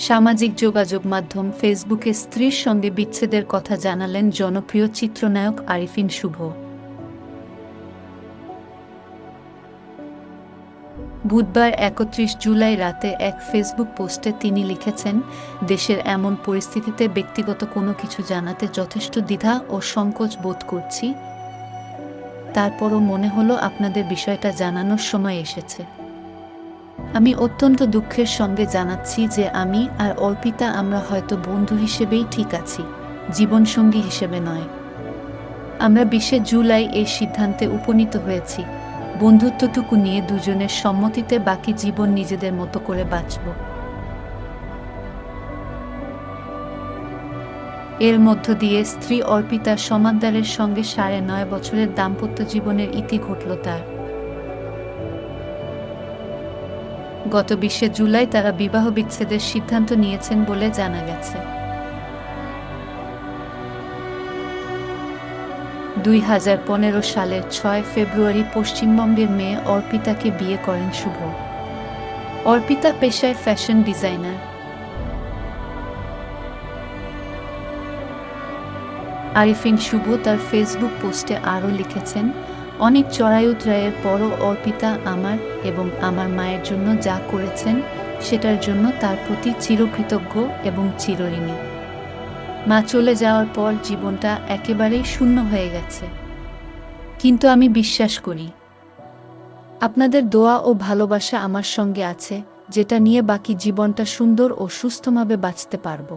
সামাজিক যোগাযোগ মাধ্যম ফেসবুকে স্ত্রীর সঙ্গে বিচ্ছেদের কথা জানালেন জনপ্রিয় চিত্রনায়ক আরিফিন শুভ। বুধবার একত্রিশ জুলাই রাতে এক ফেসবুক পোস্টে তিনি লিখেছেন, দেশের এমন পরিস্থিতিতে ব্যক্তিগত কোনো কিছু জানাতে যথেষ্ট দ্বিধা ও সংকোচ বোধ করছি। তারপরও মনে হলো আপনাদের বিষয়টা জানানোর সময় এসেছে। আমি অত্যন্ত দুঃখের সঙ্গে জানাচ্ছি যে আমি আর অর্পিতা আমরা হয়তো বন্ধু হিসেবেই ঠিক আছি, জীবনসঙ্গী হিসেবে নয়। আমরা বিশে জুলাই এই সিদ্ধান্তে উপনীত হয়েছি। বন্ধুত্বটুকু নিয়ে দুজনের সম্মতিতে বাকি জীবন নিজেদের মতো করে বাঁচব। এর মধ্য দিয়ে স্ত্রী অর্পিতা সমাদ্দারের সঙ্গে সাড়ে নয় বছরের দাম্পত্য জীবনের ইতি ঘটল তার। গত বিশে জুলাই তারা বিবাহ বিচ্ছেদের সিদ্ধান্ত নিয়েছেন বলে জানা গেছে। দুই হাজার পনেরো সালের ছয় ফেব্রুয়ারি পশ্চিমবঙ্গের মেয়ে অর্পিতাকে বিয়ে করেন শুভ। অর্পিতা পেশায় ফ্যাশন ডিজাইনার। আরিফিন শুভ তার ফেসবুক পোস্টে আরও লিখেছেন অনেক চড়াই উতরাইয়ের পরও অর্পিতা আমার এবং আমার মায়ের জন্য যা করেছেন, সেটার জন্য তার প্রতি চিরকৃতজ্ঞ এবং চিরঋণী। মা চলে যাওয়ার পর জীবনটা একেবারেই শূন্য হয়ে গেছে। কিন্তু আমি বিশ্বাস করি, আপনাদের দোয়া ও ভালোবাসা আমার সঙ্গে আছে, যেটা নিয়ে বাকি জীবনটা সুন্দর ও সুস্থভাবে বাঁচতে পারব।